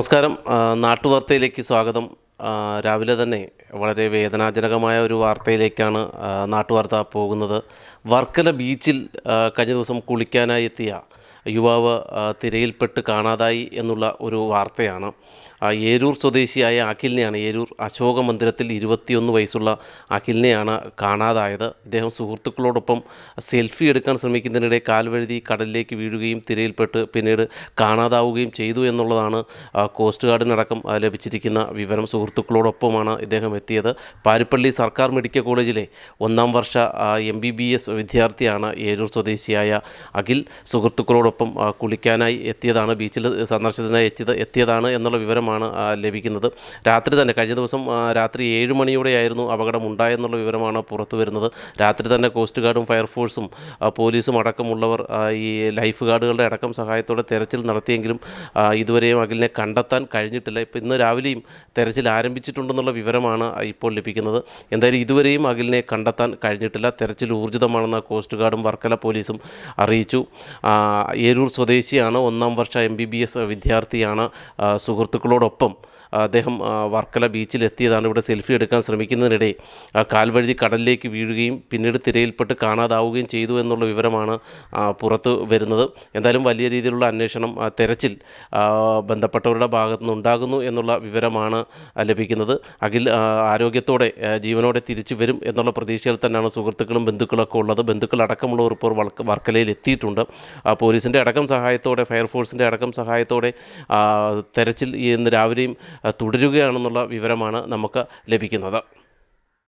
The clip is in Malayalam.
നമസ്കാരം. നാട്ടുവാർത്തയിലേക്ക് സ്വാഗതം. രാവിലെ തന്നെ വളരെ വേദനാജനകമായ ഒരു വാർത്തയിലേക്കാണ് നാട്ടുവാർത്ത പോകുന്നത്. വർക്കല ബീച്ചിൽ കഴിഞ്ഞ ദിവസം കുളിക്കാനായി എത്തിയ യുവാവ് തിരയിൽപ്പെട്ട് കാണാതായി എന്നുള്ള ഒരു വാർത്തയാണ്. ഏരൂർ സ്വദേശിയായ അഖിലിനെയാണ് ഏരൂർ അശോക മന്ദിരത്തിൽ ഇരുപത്തിയൊന്ന് വയസ്സുള്ള അഖിലിനെയാണ് കാണാതായത്. ഇദ്ദേഹം സുഹൃത്തുക്കളോടൊപ്പം സെൽഫി എടുക്കാൻ ശ്രമിക്കുന്നതിനിടെ കാൽവഴുതി കടലിലേക്ക് വീഴുകയും തിരയിൽപ്പെട്ട് പിന്നീട് കാണാതാവുകയും ചെയ്തു എന്നുള്ളതാണ് കോസ്റ്റ് ഗാർഡിനടക്കം ലഭിച്ചിരിക്കുന്ന വിവരം. സുഹൃത്തുക്കളോടൊപ്പമാണ് ഇദ്ദേഹം എത്തിയത്. പാരിപ്പള്ളി സർക്കാർ മെഡിക്കൽ കോളേജിലെ ഒന്നാം വർഷ എം ബി ബി എസ് വിദ്യാർത്ഥിയാണ് ഏരൂർ സ്വദേശിയായ അഖിൽ. സുഹൃത്തുക്കളോടൊപ്പം കുളിക്കാനായി എത്തിയതാണ് ബീച്ചിൽ സന്ദർശനത്തിനായി എത്തിയത് എത്തിയതാണ് എന്നുള്ള വിവരമാണ് ലഭിക്കുന്നത്. രാത്രി തന്നെ കഴിഞ്ഞ ദിവസം രാത്രി ഏഴ് മണിയോടെയായിരുന്നു അപകടം ഉണ്ടായെന്നുള്ള വിവരമാണ് പുറത്തു വരുന്നത്. രാത്രി തന്നെ കോസ്റ്റ് ഗാർഡും ഫയർഫോഴ്സും പോലീസും അടക്കമുള്ളവർ ഈ ലൈഫ് ഗാർഡുകളുടെ അടക്കം സഹായത്തോടെ തെരച്ചിൽ നടത്തിയെങ്കിലും ഇതുവരെയും അഖിലിനെ കണ്ടെത്താൻ കഴിഞ്ഞിട്ടില്ല. ഇപ്പോൾ ഇന്ന് രാവിലെയും തെരച്ചിൽ ആരംഭിച്ചിട്ടുണ്ടെന്നുള്ള വിവരമാണ് ഇപ്പോൾ ലഭിക്കുന്നത്. എന്തായാലും ഇതുവരെയും അഖിലിനെ കണ്ടെത്താൻ കഴിഞ്ഞിട്ടില്ല. തെരച്ചിൽ ഊർജിതമാണെന്ന് കോസ്റ്റ് ഗാർഡും വർക്കല പോലീസും അറിയിച്ചു. ഏരൂർ സ്വദേശിയാണ്. ഒന്നാം വർഷ എം ബി ബി എസ് വിദ്യാർത്ഥിയാണ്. സുഹൃത്തുക്കളോടൊപ്പം അദ്ദേഹം വർക്കല ബീച്ചിലെത്തിയതാണ് ഇവിടെ സെൽഫി എടുക്കാൻ ശ്രമിക്കുന്നതിനിടെ കാൽവഴുതി കടലിലേക്ക് വീഴുകയും പിന്നീട് തിരയിൽപ്പെട്ട് കാണാതാവുകയും ചെയ്തു എന്നുള്ള വിവരമാണ് പുറത്ത് വരുന്നത്. എന്തായാലും വലിയ രീതിയിലുള്ള അന്വേഷണം തെരച്ചിൽ ബന്ധപ്പെട്ടവരുടെ ഭാഗത്തുനിന്ന് ഉണ്ടാകുന്നു എന്നുള്ള വിവരമാണ് ലഭിക്കുന്നത്. അഖിൽ ആരോഗ്യത്തോടെ ജീവനോടെ തിരിച്ചു വരും എന്നുള്ള പ്രതീക്ഷയിൽ തന്നെയാണ് സുഹൃത്തുക്കളും ബന്ധുക്കളൊക്കെ ഉള്ളത്. ബന്ധുക്കളടക്കമുള്ളവർ ഇപ്പോൾ വർക്ക് വർക്കലയിൽ എത്തിയിട്ടുണ്ട് പോലീസിന്റെ അടക്കം സഹായത്തോടെ ഫയർഫോഴ്സിന്റെ അടക്കം സഹായത്തോടെ തെരച്ചിൽ ഇന്ന് രാവിലെയും തുടരുകയാണെന്നുള്ള വിവരമാണ് നമുക്ക് ലഭിക്കുന്നത്.